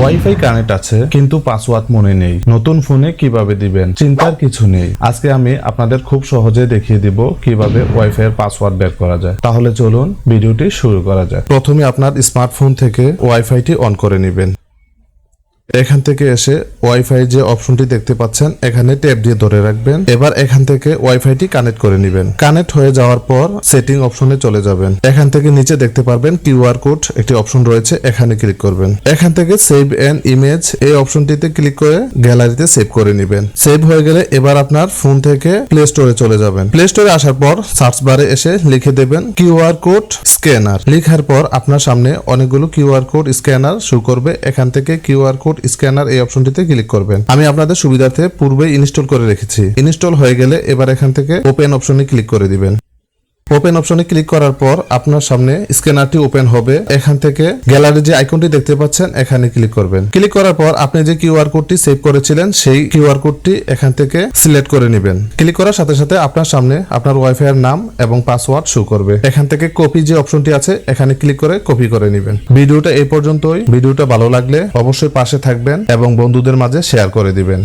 Wifi connect আছে, কিন্তু password মনে নেই। নতুন ফোনে কীভাবে দিবেন? চিন্তার কিছু নেই। আজকে আমি আপনাদের খুব সহজে দেখিয়ে দিব কীভাবে ওয়াইফাই এর পাসওয়ার্ড বের করা যায়। তাহলে চলুন ভিডিওটি শুরু করা যায় প্রথমে আপনার স্মার্টফোন থেকে ওয়াইফাইটি অন করে নেবেন। এখান থেকে এসে ওয়াইফাই যে অপশনটি দেখতে পাচ্ছেন, এখানে ট্যাপ দিয়ে ধরে রাখবেন। এবার এখান থেকে ওয়াইফাইটি কানেক্ট করে নেবেন। কানেক্ট হয়ে যাওয়ার পর সেটিং অপশনে চলে যাবেন। এখান থেকে নিচে দেখতে পারবেন কিউআর কোড একটি অপশন রয়েছে, এখানে ক্লিক করবেন। এখান থেকে সেভ এন ইমেজ এই অপশনটিতে ক্লিক করে গ্যালারিতে সেভ করে নেবেন। সেভ হয়ে গেলে এবার আপনার ফোন থেকে প্লে স্টোরে চলে যাবেন। প্লে স্টোরে আসার পর সার্চ বারে এসে লিখে দেবেন কিউআর কোড স্ক্যানার লেখার পর আপনার সামনে অনেকগুলো কিউআর কোড স্ক্যানার শুরু করবে। এখান থেকে কিউআর কোড স্ক্যানার এই অপশনটিতে ক্লিক করবেন। আমি আপনাদের সুবিধার্থে পূর্বে ইনস্টল করে রেখেছি। ইনস্টল হয়ে গেলে এবার এখান থেকে ওপেন অপশনে ক্লিক করে দিবেন। ওপেন অপশনে ক্লিক করার পর আপনার সামনে স্ক্যানারটি ওপেন হবে। এখান থেকে গ্যালারি যে আইকনটি দেখতে পাচ্ছেন, এখানে ক্লিক করবেন। ক্লিক করার পর আপনি যে কিউআর কোডটি সেভ করেছিলেন, সেই কিউআর কোডটি এখান থেকে সিলেক্ট করে নেবেন। ক্লিক করার সাথে সাথে আপনার সামনে আপনার ওয়াইফাই এর নাম এবং পাসওয়ার্ড শো করবে। এখান থেকে কপি যে অপশনটি আছে, এখানে ক্লিক করে কপি করে নেবেন। ভিডিওটা এই পর্যন্তই। ভিডিওটা ভালো লাগলে অবশ্যই পাশে থাকবেন এবং বন্ধুদের মাঝে শেয়ার করে দিবেন।